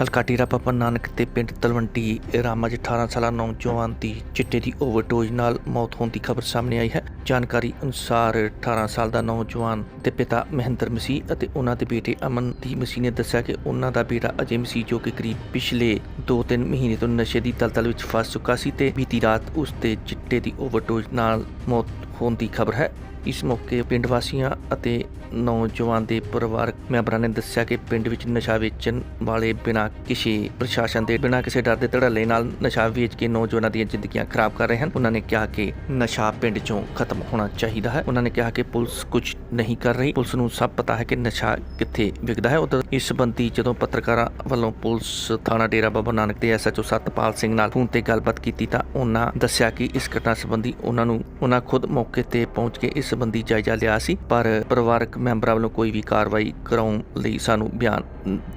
ਹਲਕਾ ਟੀਰਾ ਪਪਨ ਨਾਨਕ ਤੇ ਪਿੰਡ ਤਲਵੰਡੀ ਰਾਮਾ 'ਚ 18 ਸਾਲਾ ਨੌਜਵਾਨ ਦੀ ਚਿੱਟੇ ਦੀ ਓਵਰਡੋਜ਼ ਨਾਲ ਮੌਤ ਹੋਣ ਦੀ ਖਬਰ ਸਾਹਮਣੇ ਆਈ ਹੈ। ਜਾਣਕਾਰੀ ਅਨੁਸਾਰ 18 ਸਾਲ ਦਾ ਨੌਜਵਾਨ ਦੇ ਪਿਤਾ ਮਹਿੰਦਰ ਮਸੀਹ ਅਤੇ ਉਹਨਾਂ ਦੇ ਬੇਟੇ ਅਮਨਦੀਪ ਮਸੀਹ ਨੇ ਦੱਸਿਆ ਕਿ ਉਹਨਾਂ ਦਾ ਬੇਟਾ ਅਜੇ ਮਸੀਹ ਜੋ ਕਿ ਕਰੀਬ ਪਿਛਲੇ 2-3 ਮਹੀਨੇ ਤੋਂ ਨਸ਼ੇ ਦੀ ਦਲਦਲ ਵਿੱਚ ਫਸ ਚੁੱਕਾ ਸੀ ਤੇ ਬੀਤੀ ਰਾਤ ਉਸ ਦੇ ਚਿੱਟੇ ਦੀ ਓਵਰਡੋਜ਼ ਨਾਲ ਮੌਤ ਹੋਣ ਦੀ ਖਬਰ ਹੈ। ਇਸ ਮੌਕੇ ਪਿੰਡ ਵਾਸੀਆਂ ਅਤੇ ਨੌਜਵਾਨ ਦੇ ਪਰਿਵਾਰਕ ਮੈਂਬਰਾਂ ਨੇ ਦੱਸਿਆ ਕਿ ਪਿੰਡ ਵਿੱਚ ਨਸ਼ਾ ਵੇਚਣ ਵਾਲੇ ਬਿਨਾਂ ਕਿਸੇ ਪ੍ਰਸ਼ਾਸਨ ਦੇ, ਬਿਨਾਂ ਕਿਸੇ ਡਰ ਦੇ ਧੜੱਲੇ ਨਾਲ ਨਸ਼ਾ ਵੇਚ ਕੇ ਨੌਜਵਾਨਾਂ ਦੀਆਂ ਜ਼ਿੰਦਗੀਆਂ ਖਰਾਬ ਕਰ ਰਹੇ ਹਨ। ਉਹਨਾਂ ਨੇ ਕਿਹਾ ਕਿ ਨਸ਼ਾ ਪਿੰਡ 'ਚੋਂ ਖਤਮ ਹੋਣਾ ਚਾਹੀਦਾ ਹੈ। ਉਹਨਾਂ ਨੇ ਕਿਹਾ ਕਿ ਪੁਲਿਸ ਕੁਝ ਨਹੀਂ ਕਰ ਰਹੀ। ਪੁਲਿਸ ਨੂੰ ਸਭ ਪਤਾ ਹੈ ਕਿ ਨਸ਼ਾ ਕਿੱਥੇ ਵਿਕਦਾ ਹੈ। ਉਧਰ ਇਸ ਸੰਬੰਧੀ ਜਦੋਂ ਪੱਤਰਕਾਰਾਂ ਵੱਲੋਂ ਪੁਲਿਸ ਥਾਣਾ ਡੇਰਾ ਬਾਬਾ ਨਾਨਕ ਦੇ ਐਸਐਚਓ ਸਤਪਾਲ ਸਿੰਘ ਨਾਲ ਫੋਨ ਤੇ ਗੱਲਬਾਤ ਕੀਤੀ ਤਾਂ ਉਹਨਾਂ ਦੱਸਿਆ ਕਿ ਇਸ ਘਟਨਾ ਸੰਬੰਧੀ ਉਹਨਾਂ ਨੂੰ, ਉਹਨਾਂ ਖੁਦ ਮੌਕੇ ਤੇ ਪਹੁੰਚ ਕੇ ਇਸ ਸੰਬੰਧੀ ਜਾਇਜ਼ਾ ਲਿਆ ਸੀ ਪਰ ਪਰਿਵਾਰਕ ਮੈਂਬਰਾਂ ਵੱਲੋਂ ਕੋਈ ਵੀ ਕਾਰਵਾਈ ਕਰਾਉਣ ਲਈ ਸਾਨੂੰ ਬਿਆਨ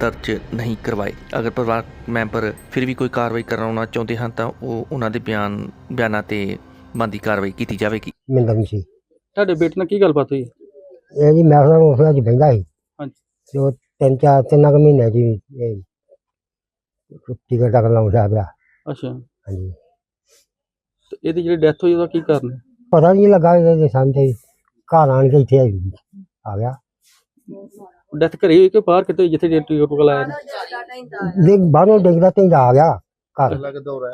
ਦਰਜ ਨਹੀਂ ਕਰਵਾਏ। ਅਗਰ ਪਰਿਵਾਰਕ ਮੈਂਬਰ ਫਿਰ ਵੀ ਕੋਈ ਕਾਰਵਾਈ ਕਰਾਉਣਾ ਚਾਹੁੰਦੇ ਹਨ ਤਾਂ ਉਹ ਉਹਨਾਂ ਦੇ ਬਿਆਨ ਬਿਆਨਾਂ ਤੇ ਬਣਦੀ ਕਾਰਵਾਈ ਕੀਤੀ ਜਾਵੇਗੀ। ਮਿੰਦਰ ਸੀ। ਤੁਹਾਡੇ ਬੇਟੇ ਨਾਲ ਕੀ ਗੱਲਬਾਤ ਹੋਈ? ਇਹ ਜੀ ਮੈਂ ਉਹਨਾਂ ਉਸ ਵਿੱਚ ਬਹਿੰਦਾ ਸੀ। ਹਾਂਜੀ। ਜੋ ਤਿੰਨ ਚਾਰ ਤਿੰਨ ਕੁ ਮਹੀਨੇ ਜੀ ਇਹ ਟਿਕਟ ਤੱਕ ਲਾਉਂਦਾ ਪਿਆ। ਅੱਛਾ। ਹਾਂਜੀ। ਤੇ ਇਹਦੀ ਜਿਹੜੀ ਡੈਥ ਹੋਈ ਉਹਦਾ ਕੀ ਕਾਰਨ ਹੈ? ਪਤਾ ਨਹੀਂ ਲੱਗਾ ਇਹਦੇ ਸਾਹਮਣੇ ਘਰ ਆਣ ਕੇ ਇੱਥੇ ਆ ਗਿਆ। ਡੈਥ ਘਰੇ ਹੋਈ ਕਿ ਬਾਹਰ ਕਿਤੇ ਜਿੱਥੇ ਡੇਟ ਲਾਇਆ ਨੇ ਦੇਖ ਬਾਹਰੋਂ ਡਿੱਗਦਾ ਤੇ ਆ ਗਿਆ ਘਰ।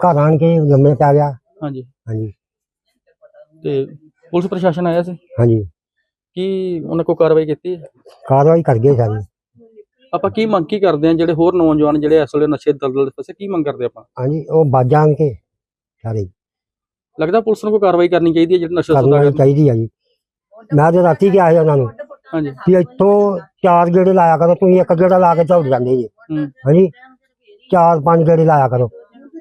ਘਰ ਆਣ ਕੇ ਜੰਮੇ ਪੈ ਗਿਆ। ਹਾਂਜੀ। ਹਾਂਜੀ। ਤੇ ਪੁਲਿਸ ਪ੍ਰਸ਼ਾਸਨ ਆਇਆ ਸੀ? ਹਾਂਜੀ। ਕੀ ਉਹਨਾਂ ਕੋ ਕਾਰਵਾਈ ਕੀਤੀ ਹੈ? ਕਾਰਵਾਈ ਕਰ ਗਏ ਸਾਰੀ। ਆਪਾਂ ਕੀ ਮੰਗ ਕੀ ਕਰਦੇ ਆ ਜਿਹੜੇ ਹੋਰ ਨੌਜਵਾਨ ਜਿਹੜੇ ਇਸ ਵੇਲੇ ਨਸ਼ੇ ਦਲਦਲ ਦੇ ਫਸੇ ਕੀ ਮੰਗ ਕਰਦੇ ਆਪਾਂ? ਹਾਂਜੀ ਉਹ ਬਾਜਾਂ ਕੇ ਸਾਰੇ। ਲੱਗਦਾ ਪੁਲਿਸ ਨੂੰ ਕੋਈ ਕਾਰਵਾਈ ਕਰਨੀ ਚਾਹੀਦੀ ਹੈ ਜਿਹੜੇ ਨਸ਼ਾ ਕਰਨੀ ਸੌਦਾ ਚਾਹੀਦੀ ਆ ਜੀ। ਮੈਂ ਤੇ ਰਾਤੀ ਗਿਆ ਸੀ ਉਹਨਾਂ ਨੂੰ। ਹਾਂਜੀ। ਕਿ ਇੱਥੋਂ ਚਾਰ ਗੇੜੇ ਲਾਇਆ ਕਰੋ ਤੁਸੀਂ ਇੱਕ ਗੇੜਾ ਲਾ ਕੇ ਦੌੜ ਜਾਂਦੇ ਜੀ। ਹੂੰ। ਹਾਂਜੀ। ਚਾਰ ਪੰਜ ਗੇੜੇ ਲਾਇਆ ਕਰੋ।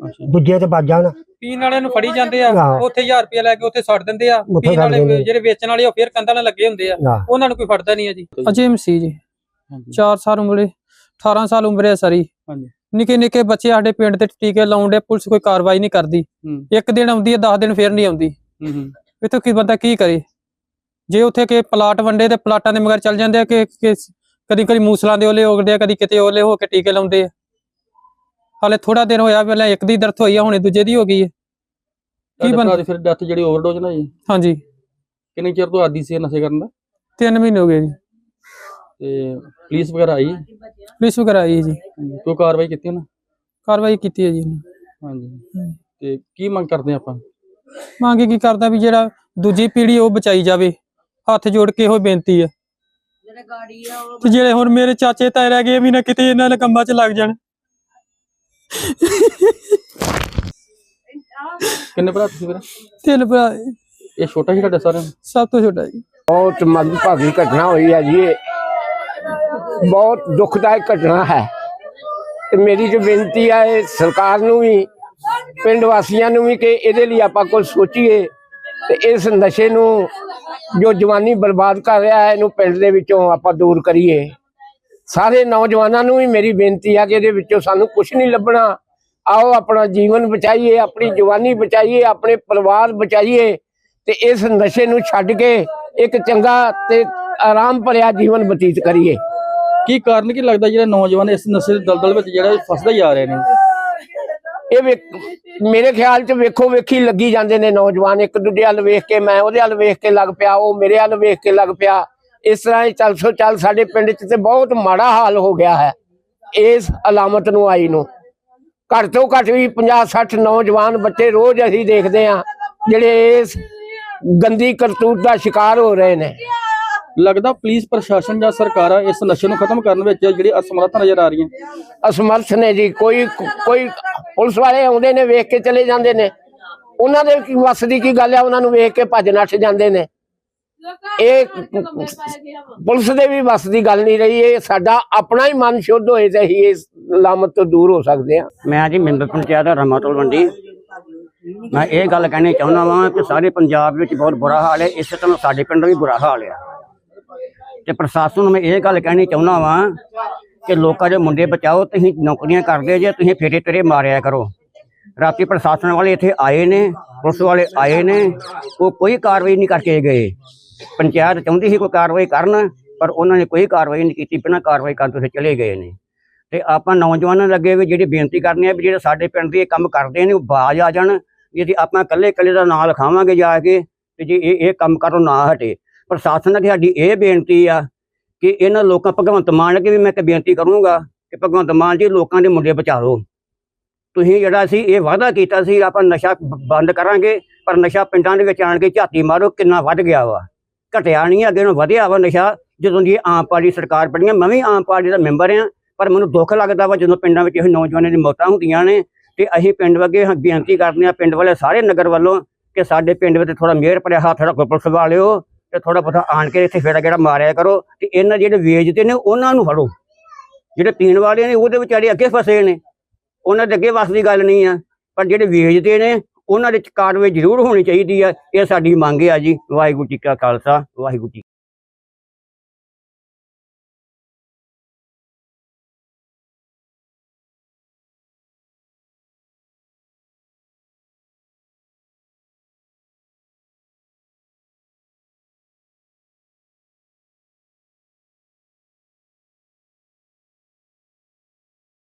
ਅੱਛਾ। ਦੂਜੇ ਤੇ ਵੱਜ ਜਾਣ। ਪੀਣ ਵਾਲਿਆਂ ਨੂੰ ਫੜੀ ਜਾਂਦੇ ਆ ਹਾਂ। ਉੱਥੇ 1000 ਰੁਪਏ ਲੈ ਕੇ ਉੱਥੇ ਛੱਡ ਦਿੰਦੇ ਆ। ਉੱਥੇ ਪੀਣ ਛੱਡ ਵਾਲੇ ਦਿੰਦੇ। ਜਿਹੜੇ ਵੇਚਣ ਵਾਲੇ ਆ, ਉਹ ਫਿਰ ਕੰਧਾਂ ਨਾਲ ਲੱਗੇ ਹੁੰਦੇ ਆ। ਹਾਂ। ਉਹਨਾਂ ਨੂੰ ਕੋਈ ਫੜਦਾ ਨਹੀਂ ਆ ਜੀ। ਅਜੇ ਮਸੀਹ ਜੀ। ਹਾਂਜੀ। 4 ਸਾਲ ਉਮਰੇ 18 ਸਾਲ ਉਮਰੇ ਆ ਸਾਰੀ। ਹਾਂਜੀ। ਨਿੱਕੇ ਨਿੱਕੇ ਬੱਚੇ ਸਾਡੇ ਪਿੰਡ ਤੇ ਟੀਕੇ ਲਾਉਂਦੇ ਪੁਲਿਸ ਕੋਈ ਕਾਰਵਾਈ ਨਹੀਂ ਕਰਦੀ। ਇੱਕ ਦਿਨ ਆਉਂਦੀ ਹੈ 10 ਦਿਨ ਫਿਰ ਨਹੀਂ ਆਉਂਦੀ। ਇਥੋਂ ਕੀ ਬੰਦਾ ਕੀ ਕਰੇ? ਜੇ ਉੱਥੇ ਕਿ ਪਲਾਟ ਵੰਡੇ ਤੇ ਪਲਾਟਾਂ ਦੇ ਮਗਰ ਚੱਲ ਜਾਂਦੇ ਆ ਕਿ ਕਦੀ ਕਦੀ ਮੂਸਲਾਂ ਦੇ ਓਲੇ ਉਗਦੇ ਆ ਕਦੀ ਕਿਤੇ ਓਲੇ ਹੋ ਕੇ ਟੀਕੇ ਲਾਉਂਦੇ ਆ। ਹਾਲੇ ਥੋੜਾ ਦਿਨ ਹੋਇਆ ਪਹਿਲਾਂ ਇੱਕ ਦੀ ਦਰਦ ਹੋਈ ਆ ਹੁਣੇ ਦੂਜੇ ਦੀ ਹੋ ਗਈ ਹੈ ਕੀ ਬਣ ਫਿਰ ਡੈਥ ਜਿਹੜੀ ਓਵਰਡੋਜ਼ ਨਾਲ ਜੀ। ਹਾਂਜੀ। ਕਿੰਨੇ ਚਿਰ ਤੋਂ ਆਦੀ ਸੀ ਨਸ਼ੇ ਕਰਨ ਦਾ? 3 ਮਹੀਨੇ ਹੋ ਗਏ ਜੀ। ਤੇ ਪੁਲਿਸ ਵਗੈਰਾ ਆਈ? ਪੁਲਿਸ ਵਗੈਰਾ ਆਈ ਹੈ ਜੀ। ਕੋਈ ਕਾਰਵਾਈ ਕੀਤੀ ਉਹਨਾਂ? ਕਾਰਵਾਈ ਕੀਤੀ ਹੈ ਜੀ। ਹਾਂਜੀ। ਤੇ ਕੀ ਮੰਗ ਕਰਦੇ ਆਪਾਂ? ਮੰਗ ਕੀ ਕਰਦਾ ਵੀ ਜਿਹੜਾ ਦੂਜੀ ਪੀੜ੍ਹੀ ਉਹ ਬਚਾਈ ਜਾਵੇ। ਹੱਥ ਜੋੜ ਕੇ ਇਹੋ ਬੇਨਤੀ ਹੈ। ਤੇ ਜਿਹੜੇ ਹੁਣ ਮੇਰੇ ਚਾਚੇ ਤਾਏ ਰਹਿ ਗਏ ਇਹ ਵੀ ਨਾ ਕਿਤੇ ਇਹਨਾਂ ਦੇ ਕੰਮਾਂ 'ਚ ਲੱਗ ਜਾਣ। ਕਿੰਨੇ ਭਰਾ ਤੁਸੀਂ ਵੀਰੇ? ਤਿੰਨ ਭਰਾ। ਇਹ, ਛੋਟਾ ਹੀ ਤੁਹਾਡਾ ਸਾਰਿਆਂ ਨਾਲੋਂ? ਸਭ ਤੋਂ ਛੋਟਾ ਜੀ। ਬਹੁਤ ਮੰਦਭਾਗੀ ਘਟਨਾ ਹੋਈ ਹੈ ਜੀ ਇਹ ਬਹੁਤ ਦੁਖਦਾਇਕ ਘਟਨਾ ਹੈ। ਤੇ ਮੇਰੀ ਜੋ ਬੇਨਤੀ ਹੈ ਇਹ ਸਰਕਾਰ ਨੂੰ ਵੀ, ਪਿੰਡ ਵਾਸੀਆਂ ਨੂੰ ਵੀ ਕਿ ਇਹਦੇ ਲਈ ਆਪਾਂ ਕੁਝ ਸੋਚੀਏ। ਤੇ ਇਸ ਨਸ਼ੇ ਨੂੰ ਜੋ ਜਵਾਨੀ ਬਰਬਾਦ ਕਰ ਰਿਹਾ ਹੈ, ਇਹਨੂੰ ਪਿੰਡ ਦੇ ਵਿੱਚੋਂ ਆਪਾਂ ਦੂਰ ਕਰੀਏ। ਸਾਰੇ ਨੌਜਵਾਨਾਂ ਨੂੰ ਵੀ ਮੇਰੀ ਬੇਨਤੀ ਹੈ ਕਿ ਇਹਦੇ ਵਿੱਚੋਂ ਸਾਨੂੰ ਕੁਝ ਨਹੀਂ ਲੱਭਣਾ। ਆਓ ਆਪਣਾ ਜੀਵਨ ਬਚਾਈਏ, ਆਪਣੀ ਜਵਾਨੀ ਬਚਾਈਏ, ਆਪਣੇ ਪਰਿਵਾਰ ਬਚਾਈਏ। ਤੇ ਇਸ ਨਸ਼ੇ ਨੂੰ ਛੱਡ ਕੇ ਇੱਕ ਚੰਗਾ ਤੇ ਆਰਾਮ ਭਰਿਆ ਜੀਵਨ ਬਤੀਤ ਕਰੀਏ। ਕੀ ਕਾਰਨ, ਕੀ ਲੱਗਦਾ ਜਿਹੜਾ ਨੌਜਵਾਨ ਇਸ ਨਸ਼ੇ ਦੇ ਦਲਦਲ ਵਿੱਚ ਜਿਹੜਾ ਫਸਦਾ ਜਾ ਰਹੇ ਨੇ? ਇਹ ਮੇਰੇ ਖਿਆਲ 'ਚ ਵੇਖੋ, ਵੇਖੀ ਲੱਗੀ ਜਾਂਦੇ ਨੇ ਨੌਜਵਾਨ। ਇੱਕ ਦੂਜੇ ਵੱਲ ਵੇਖ ਕੇ, ਮੈਂ ਉਹਦੇ ਵੱਲ ਵੇਖ ਕੇ ਲੱਗ ਪਿਆ, ਉਹ ਮੇਰੇ ਵੱਲ ਵੇਖ ਕੇ ਲੱਗ ਪਿਆ। ਇਸ ਤਰ੍ਹਾਂ ਹੀ ਚੱਲ ਸੋ ਚੱਲ ਸਾਡੇ ਪਿੰਡ 'ਚ ਤੇ ਬਹੁਤ ਮਾੜਾ ਹਾਲ ਹੋ ਗਿਆ ਹੈ, ਇਸ ਅਲਾਮਤ ਨੂੰ ਆਈ ਨੂੰ। ਘੱਟ ਤੋਂ ਘੱਟ ਵੀ 50 60 ਨੌਜਵਾਨ ਬੱਚੇ ਰੋਜ਼ ਅਸੀਂ ਦੇਖਦੇ ਹਾਂ, ਜਿਹੜੇ ਇਸ ਗੰਦੀ ਕਰਤੂਤ ਦਾ ਸ਼ਿਕਾਰ ਹੋ ਰਹੇ ਨੇ। ਲੱਗਦਾ ਪੁਲਿਸ ਪ੍ਰਸ਼ਾਸਨ ਜਾਂ ਸਰਕਾਰਾਂ ਇਸ ਨਸ਼ੇ ਨੂੰ ਖਤਮ ਕਰਨ ਵਿੱਚ ਜਿਹੜੀ ਅਸਮਰੱਥ ਨਜ਼ਰ ਆ ਰਹੀਆਂ ਅਸਮਰਥ ਨੇ ਜੀ ਕੋਈ ਕੋਈ ਪੁਲਿਸ ਵਾਲੇ ਆਉਂਦੇ ਨੇ ਵੇਖ ਕੇ ਚਲੇ ਜਾਂਦੇ ਨੇ। ਉਹਨਾਂ ਦੇ ਕੀ ਵੱਸ ਦੀ ਕੀ ਗੱਲ ਹੈ ਉਹਨਾਂ ਨੂੰ ਵੇਖ ਕੇ ਭੱਜ ਨੱਠ ਜਾਂਦੇ ਨੇ। ਇਹ ਪੁਲਿਸ ਦੇ ਵੀ ਵੱਸ ਦੀ ਗੱਲ ਨਹੀਂ ਰਹੀ ਇਹ ਸਾਡਾ ਆਪਣਾ ਹੀ ਮਨ ਸ਼ੁੱਧ ਹੋਏ ਤੇ ਹੀ ਇਸ ਲਾਮਤ ਤੋਂ ਦੂਰ ਹੋ ਸਕਦੇ ਹਾਂ। ਮੈਂ ਜੀ ਮੈਂਬਰ ਪੰਚਾਇਤ ਰਮਾਤਲ ਮੰਡੀ ਮੈਂ ਇਹ ਗੱਲ ਕਹਿਣੀ ਚਾਹੁੰਦਾ ਵਾਂ ਕਿ ਸਾਰੇ ਪੰਜਾਬ ਵਿੱਚ ਬਹੁਤ ਬੁਰਾ ਹਾਲ ਹੈ ਇਸੇ ਤਰ੍ਹਾਂ ਸਾਡੇ ਪਿੰਡ ਵੀ ਬੁਰਾ ਹਾਲ ਹੈ ਤੇ ਪ੍ਰਸ਼ਾਸਨ ਨੂੰ ਮੈਂ ਇਹ ਗੱਲ ਕਹਿਣੀ ਚਾਹੁੰਦਾ ਵਾਂ ਕਿ ਲੋਕਾਂ ਦੇ ਮੁੰਡੇ ਬਚਾਓ, ਤੁਸੀਂ ਨੌਕਰੀਆਂ ਕਰਦੇ ਜੇ, ਤੁਸੀਂ ਫੇਰੇ ਤੇਰੇ ਮਾਰਿਆ ਕਰੋ। ਰਾਤੀ ਪ੍ਰਸ਼ਾਸਨ ਵਾਲੇ ਇੱਥੇ ਆਏ ਨੇ, ਪੁਲਿਸ ਵਾਲੇ ਆਏ ਨੇ, ਉਹ ਕੋਈ ਕਾਰਵਾਈ ਨਹੀਂ ਕਰਕੇ ਗਏ। ਪੰਚਾਇਤ ਚਾਹੁੰਦੀ ਸੀ ਕੋਈ ਕਾਰਵਾਈ ਕਰਨ, ਪਰ ਉਹਨਾਂ ਨੇ ਕੋਈ ਕਾਰਵਾਈ ਨਹੀਂ ਕੀਤੀ, ਬਿਨਾਂ ਕਾਰਵਾਈ ਕਰਨ ਤੋਂ ਚਲੇ ਗਏ ਨੇ। ਤੇ ਆਪਾਂ ਨੌਜਵਾਨਾਂ ਦੇ ਅੱਗੇ ਵੀ ਜਿਹੜੀ ਬੇਨਤੀ ਕਰਨੀ ਹੈ ਵੀ ਜਿਹੜੇ ਸਾਡੇ ਪਿੰਡ ਦੇ ਇਹ ਕੰਮ ਕਰਦੇ ਨੇ, ਉਹ ਬਾਜ ਆ ਜਾਣ ਜੇ ਤੇ ਆਪਾਂ ਇਕੱਲੇ ਇਕੱਲੇ ਦਾ ਨਾਂ ਲਿਖਾਵਾਂਗੇ ਜਾ ਕੇ, ਤੇ ਜੇ ਇਹ ਇਹ ਕੰਮ ਕਰੋ ਨਾ ਹਟੇ। ਪ੍ਰਸ਼ਾਸਨ ਅੱਗੇ ਸਾਡੀ ਇਹ ਬੇਨਤੀ ਆ ਕਿ ਇਹਨਾਂ ਲੋਕਾਂ, ਭਗਵੰਤ ਮਾਨ ਅੱਗੇ ਵੀ ਮੈਂ ਇੱਕ ਬੇਨਤੀ ਕਰੂੰਗਾ ਕਿ ਭਗਵੰਤ ਮਾਨ ਜੀ ਲੋਕਾਂ ਦੇ ਮੁੰਡੇ ਬਚਾਓ। ਤੁਸੀਂ ਜਿਹੜਾ ਸੀ ਇਹ ਵਾਅਦਾ ਕੀਤਾ ਸੀ, ਆਪਾਂ ਨਸ਼ਾ ਬੰਦ ਕਰਾਂਗੇ, ਪਰ ਨਸ਼ਾ ਪਿੰਡਾਂ ਦੇ ਵਿੱਚ ਆਣ ਕੇ ਝਾਤੀ ਮਾਰੋ, ਕਿੰਨਾ ਵੱਧ ਗਿਆ ਵਾ। ਘਟਿਆ ਨਹੀਂ ਅੱਗੇ ਨੂੰ ਵਧਿਆ ਵਾ ਨਸ਼ਾ। ਜਦੋਂ ਦੀ ਆਮ ਪਾਰਟੀ ਸਰਕਾਰ ਬਣੀ ਆ, ਮੈਂ ਵੀ ਆਮ ਪਾਰਟੀ ਦਾ ਮੈਂਬਰ ਆ, ਪਰ ਮੈਨੂੰ ਦੁੱਖ ਲੱਗਦਾ ਵਾ ਜਦੋਂ ਪਿੰਡਾਂ ਵਿੱਚ ਇਹ ਨੌਜਵਾਨਾਂ ਦੀ ਮੌਤਾਂ ਹੁੰਦੀਆਂ ਨੇ ਤੇ ਅਸੀਂ ਪਿੰਡ ਅੱਗੇ ਬੇਨਤੀ ਕਰਦੇ ਆ, ਪਿੰਡ ਵਾਲੇ ਸਾਰੇ ਨਗਰ ਵੱਲੋਂ ਕਿ ਸਾਡੇ ਪਿੰਡ ਵਿੱਚ ਥੋੜਾ ਮਿਹਰ ਭਰਿਆ ਹੱਥ ਰੱਖੋ, ਪੁਲਿਸ ਵਾਲਿਓ। ਤੇ ਥੋੜਾ ਬਹੁਤਾ ਆਣ ਕੇ ਇੱਥੇ ਫੇਰਾ ਜਿਹੜਾ ਮਾਰਿਆ ਕਰੋ ਤੇ ਇਹਨਾਂ ਜਿਹੜੇ ਵੇਚਦੇ ਨੇ ਉਹਨਾਂ ਨੂੰ ਫੜੋ। ਜਿਹੜੇ ਪੀਣ ਵਾਲੇ ਨੇ ਉਹਦੇ ਵਿਚਾਰੇ ਅੱਗੇ ਫਸੇ ਨੇ। ਉਹਨਾਂ ਦੇ ਅੱਗੇ ਵੱਸ ਦੀ ਗੱਲ ਨਹੀਂ ਆ। ਪਰ ਜਿਹੜੇ ਵੇਚਦੇ ਨੇ, ਉਹਨਾਂ ਦੇ ਕਾਰਵਾਈ ਜ਼ਰੂਰ ਹੋਣੀ ਚਾਹੀਦੀ ਆ। ਇਹ ਸਾਡੀ ਮੰਗ ਆ ਜੀ। ਵਾਹਿਗੁਰੂ ਜੀ ਕਾ ਖਾਲਸਾ, ਵਾਹਿਗੁਰੂ ਜੀ